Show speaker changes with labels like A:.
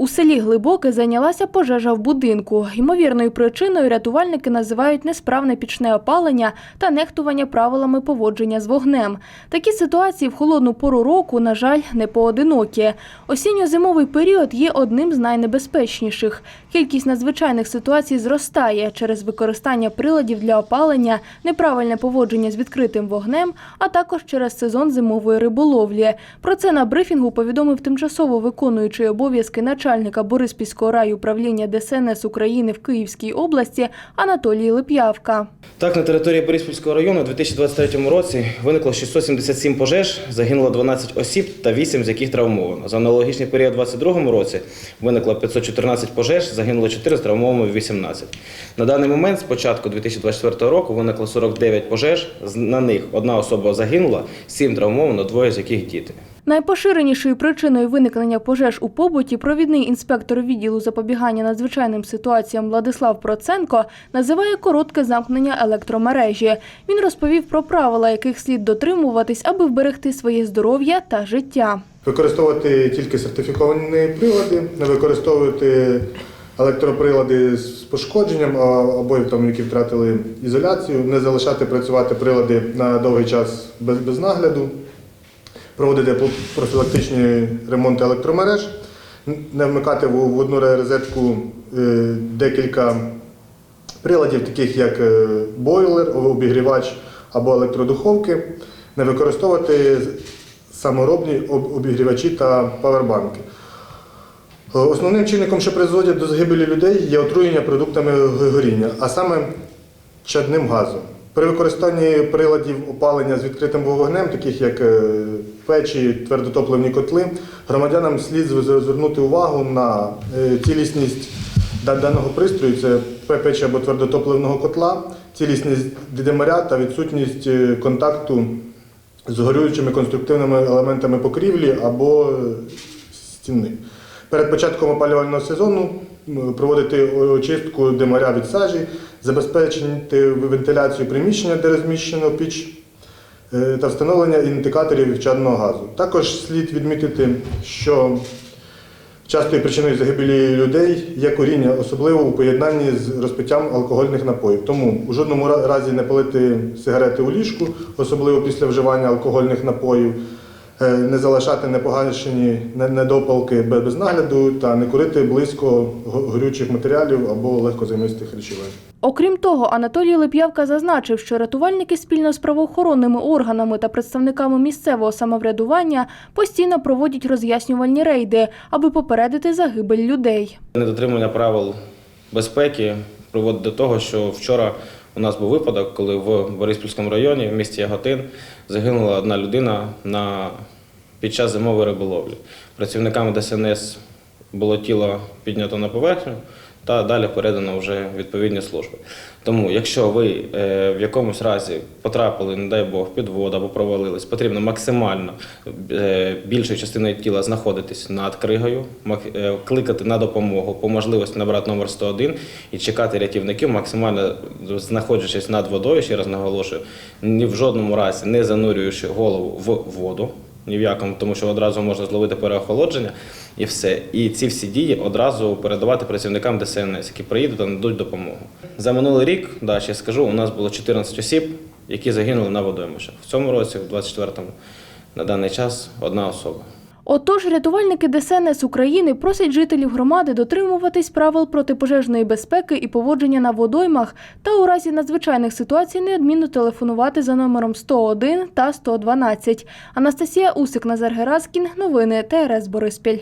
A: У селі Глибоке зайнялася пожежа в будинку. Ймовірною причиною рятувальники називають несправне пічне опалення та нехтування правилами поводження з вогнем. Такі ситуації в холодну пору року, на жаль, не поодинокі. Осінньо-зимовий період є одним з найнебезпечніших. Кількість надзвичайних ситуацій зростає через використання приладів для опалення, неправильне поводження з відкритим вогнем, а також через сезон зимової риболовлі. Про це на брифінгу повідомив тимчасово виконуючий обов'язки начальника Бориспільського райуправління ДСНС України в Київській області Анатолій Лип'явка.
B: Так, на території Бориспільського району у 2023 році виникло 677 пожеж, загинуло 12 осіб та 8 з яких травмовано. За аналогічний період у 2022 році виникло 514 пожеж, загинуло 4, з травмованими 18. На даний момент, з початку 2024 року, виникло 49 пожеж, на них одна особа загинула, 7 травмовано, двоє з яких діти.
A: Найпоширенішою причиною виникнення пожеж у побуті провідний інспектор відділу запобігання надзвичайним ситуаціям Владислав Проценко називає коротке замкнення електромережі. Він розповів про правила, яких слід дотримуватись, аби вберегти своє здоров'я та життя.
C: Використовувати тільки сертифіковані прилади, не використовувати електроприлади з пошкодженням або там, які втратили ізоляцію, не залишати працювати прилади на довгий час без, без нагляду, проводити профілактичні ремонти електромереж, не вмикати в, одну розетку е, декілька приладів, таких як е, бойлер, обігрівач або електродуховки, не використовувати саморобні обігрівачі та павербанки. Е, Основним чинником, що призводить до загибелі людей, є отруєння продуктами горіння, а саме чадним газом. При використанні приладів опалення з відкритим вогнем, таких як печі, твердотопливні котли, громадянам слід звернути увагу на е, цілісність даного пристрою, це печі або твердотопливного котла, цілісність димаря та відсутність е, контакту з горюючими конструктивними елементами покрівлі або е, стіни. Перед початком опалювального сезону проводити очистку димаря від сажі, забезпечити вентиляцію приміщення, де розміщено піч, та встановлення індикаторів чадного газу. Також слід відмітити, що частою причиною загибелі людей є куріння, особливо у поєднанні з розпиттям алкогольних напоїв. Тому у жодному разі не палити сигарети у ліжку, особливо після вживання алкогольних напоїв, е, не залишати непогашені не- недопалки без нагляду та не курити близько горючих матеріалів або легкозаймистих речовин.
A: Окрім того, Анатолій Лип'явка зазначив, що рятувальники спільно з правоохоронними органами та представниками місцевого самоврядування постійно проводять роз'яснювальні рейди, аби попередити загибель людей.
B: Недотримання правил безпеки приводить до того, що вчора у нас був випадок, коли в Бориспільському районі, в місті Яготин, загинула одна людина на, під час зимової риболовлі. Працівниками ДСНС було тіло піднято на поверхню та далі передано вже відповідні служби. Тому, якщо ви е, в якомусь разі потрапили, не дай Бог, під воду або провалились, потрібно максимально е, більшою частиною тіла знаходитись над кригою, е, кликати на допомогу, по можливості набрати номер 101 і чекати рятівників, максимально знаходячись над водою, ще раз наголошую, ні в жодному разі не занурюючи голову в воду. Ні в якому, тому що одразу можна зловити переохолодження і все. І ці всі дії одразу передавати працівникам ДСНС, які приїдуть та надуть допомогу. За минулий рік, да, ще скажу, у нас було 14 осіб, які загинули на водоймищах. В цьому році, в 24-му, на даний час одна особа.
A: Отож, рятувальники ДСНС України просять жителів громади дотримуватись правил протипожежної безпеки і поводження на водоймах та у разі надзвичайних ситуацій неодмінно телефонувати за номером 101 та 112. Анастасія Усик, Назар Гераскін. Новини ТРС Бориспіль.